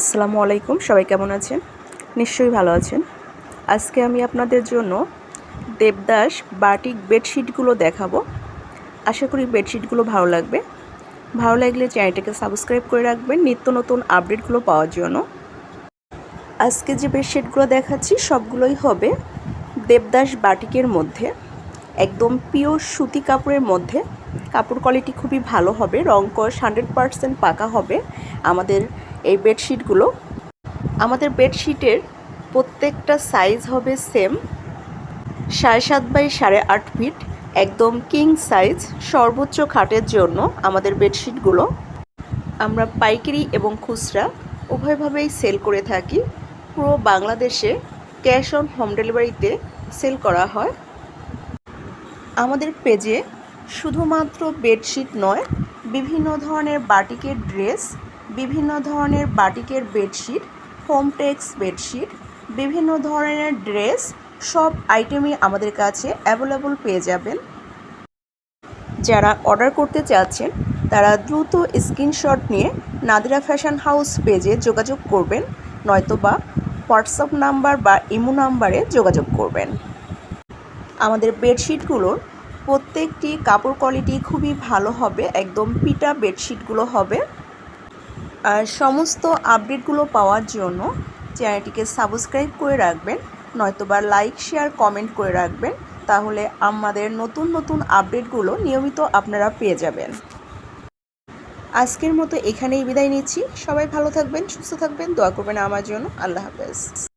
আসসালামু আলাইকুম, সবাই কেমন আছেন? নিশ্চয়ই ভালো আছেন। আজকে আমি আপনাদের জন্য দেবদাস বাটিক বেডশিটগুলো দেখাবো। আশা করি বেডশিটগুলো ভালো লাগবে। ভালো লাগলে চ্যানেলটাকে সাবস্ক্রাইব করে রাখবেন, নিত্য নতুন আপডেটগুলো পাওয়ার জন্য। আজকে যে বেডশিটগুলো দেখাচ্ছি, সবগুলোই হবে দেবদাস বাটিকের মধ্যে। একদম পিওর সুতি কাপড়ের মধ্যে। কাপড় কোয়ালিটি খুবই ভালো হবে, রং কস হান্ড্রেড পাকা হবে। আমাদের এই বেডশিটগুলো আমাদের বেডশিটের প্রত্যেকটা সাইজ হবে সেম সাড়ে সাত বাই সাড়ে আট ফিট একদম কিং সাইজ সর্বোচ্চ খাটের জন্য আমাদের বেডশিটগুলো আমরা পাইকারি এবং খুচরা উভয়ভাবেই সেল করে থাকি। পুরো বাংলাদেশে ক্যাশ অন হোম ডেলিভারিতে সেল করা হয়। আমাদের পেজে শুধুমাত্র বেডশিট নয়, বিভিন্ন ধরনের বাটিকের ড্রেস বিভিন্ন ধরনের বাটিকের বেডশিট হোমটেক্স বেডশিট বিভিন্ন ধরনের ড্রেস সব আইটেমই আমাদের কাছে অ্যাভেলেবল পেয়ে যাবেন। যারা অর্ডার করতে চাচ্ছেন, তারা দ্রুত স্ক্রিনশট নিয়ে নাদিরা ফ্যাশন হাউস পেজে যোগাযোগ করবেন নয়তোবা হোয়াটসঅ্যাপ নাম্বার বা ইমো নাম্বারে যোগাযোগ করবেন। আমাদের বেডশিটগুলোর প্রত্যেকটি কাপড় কোয়ালিটি খুবই ভালো হবে, একদম পিটা বেডশিটগুলো হবে। সমস্ত আপডেটগুলো পাওয়ার জন্য চ্যানেলটিকে সাবস্ক্রাইব করে রাখবেন, নয়তোবা লাইক, শেয়ার, কমেন্ট করে রাখবেন, তাহলে আমাদের নতুন নতুন আপডেটগুলো নিয়মিত আপনারা পেয়ে যাবেন। আজকের মতো এখানেই বিদায় নিচ্ছি। সবাই ভালো থাকবেন, সুস্থ থাকবেন, দোয়া করবেন আমার জন্য। আল্লাহ হাফেজ।